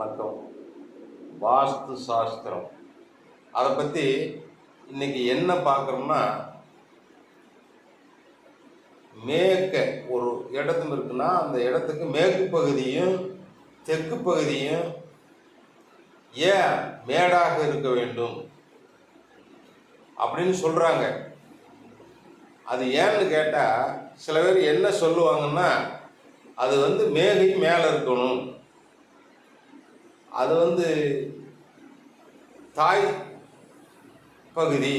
வணக்கம். வாஸ்து சாஸ்திரம். அதை பற்றி இன்னைக்கு என்ன பார்க்குறோம்னா மேற்க ஒரு இடத்துல இருக்குன்னா அந்த இடத்துக்கு மேற்கு பகுதியும் தெற்கு பகுதியும் ஏன் மேடாக இருக்க வேண்டும்? அப்படின்னு சொல்கிறாங்க அது ஏன்னு கேட்டால் சில பேர் என்ன சொல்லுவாங்கன்னா அது வந்து மேகை மேலே இருக்கணும். அது வந்து தாய் பகுதி.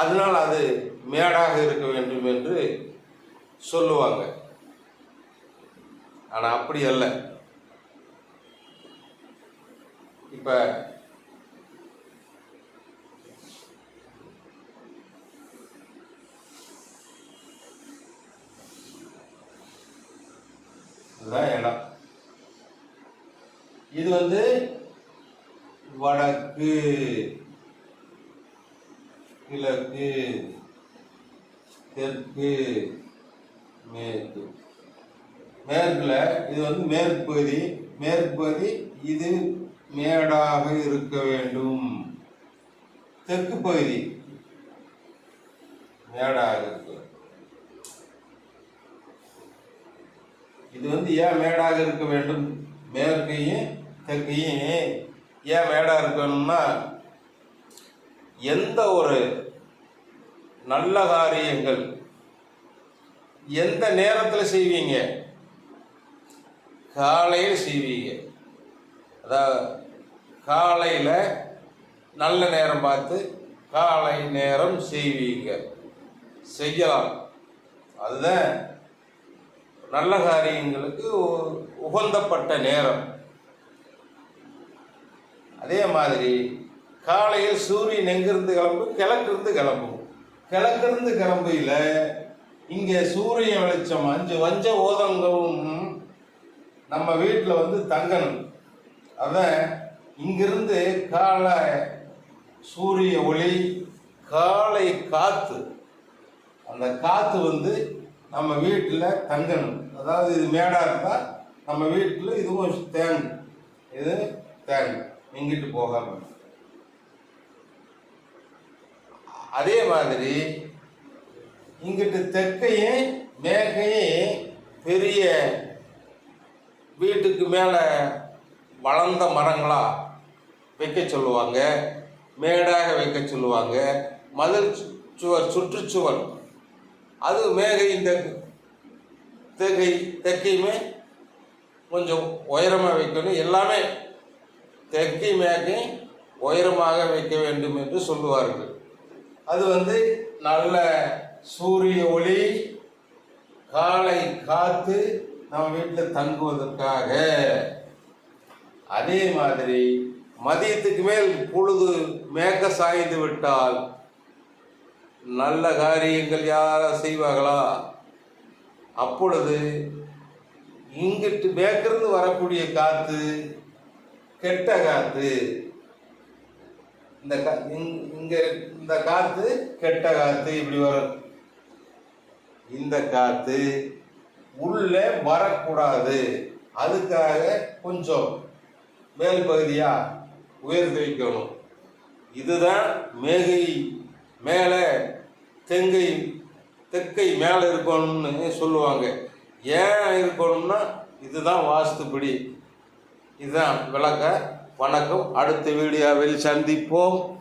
அதனால் அது மேடாக இருக்க வேண்டும் என்று சொல்லுவாங்க. ஆனால் அப்படி அல்ல. இப்போ இதுதான் இடம். இது வந்து வடக்கு கிழக்கு தெற்கு மேற்கு. மேற்குல இது வந்து மேற்கு பகுதி மேற்கு பகுதி இது மேடாக இருக்க வேண்டும். தெற்கு பகுதி மேடாக இருக்கு இது வந்து ஏன் மேடாக இருக்க வேண்டும்? மேற்கையும் தெற்கையும் ஏன் மேடாக இருக்கணும்னா எந்த ஒரு நல்ல காரியங்கள் எந்த நேரத்தில் செய்வீங்க? காலையில் செய்வீங்க. அதாவது காலையில் நல்ல நேரம் பார்த்து காலை நேரம் செய்வீங்க. செய்யலாம். அதுதான் நல்ல காரியங்களுக்கு உகந்தப்பட்ட நேரம். அதே மாதிரி காலையில் சூரியன் எங்கிருந்து கிளம்பும்? கிழக்கிருந்து கிளம்பும். கிழக்கிருந்து கிளம்பையில் இங்கே சூரிய வெளிச்சம் அஞ்சு வஞ்ச ஓதங்களும் நம்ம வீட்டில் வந்து தங்கணும். அதான் இங்கிருந்து காலை சூரிய ஒளி காலை காற்று அந்த காற்று வந்து நம்ம வீட்டில் தங்கணும். அதாவது இது மேடாக இருந்தால் நம்ம வீட்டில் இதுவும் தேங்கும் இது தேங்கும் இங்கிட்டு போகாமல் அதே மாதிரி இங்கிட்டு தெற்கையும் மேகையும் பெரிய வீட்டுக்கு மேலே வளர்ந்த மரங்களாக வைக்க சொல்லுவாங்க மேடாக வைக்க சொல்லுவாங்க மதில் சுவர் சுற்றுச்சுவர். அது மேகையும் தெற்கு தெற்கை தெற்கையுமே கொஞ்சம் உயரமாக வைக்கணும். எல்லாமே தெற்கை மேகை உயரமாக வைக்க வேண்டும் என்று சொல்லுவார்கள். அது வந்து நல்ல சூரிய ஒளி காலை காத்து நம்ம வீட்டில் தங்குவதற்காக. அதே மாதிரி மதியத்துக்கு மேல் பொழுது மேக்க சாய்ந்து விட்டால் நல்ல காரியங்கள் யாரா செய்வார்களா? அப்பொழுது இங்கிட்டு மேற்கிருந்து வரக்கூடிய காற்று கெட்ட காத்து. இந்த கா- இங்- இங்க இந்த காத்து கெட்ட காத்து இப்படி வரும். இந்த காத்து உள்ளே வரக்கூடாது. அதுக்காக கொஞ்சம் மேல் பகுதியா உயர்த்தி வைக்கணும் இதுதான் மேகை மேலே தெங்கை தெற்கை மேலே இருக்கணும்னு சொல்லுவாங்க. ஏன் இருக்கணும்னா இதுதான் வாஸ்துப்படி. இதுதான் விளக்க. வணக்கம். அடுத்த வீடியோவில் சந்திப்போம்.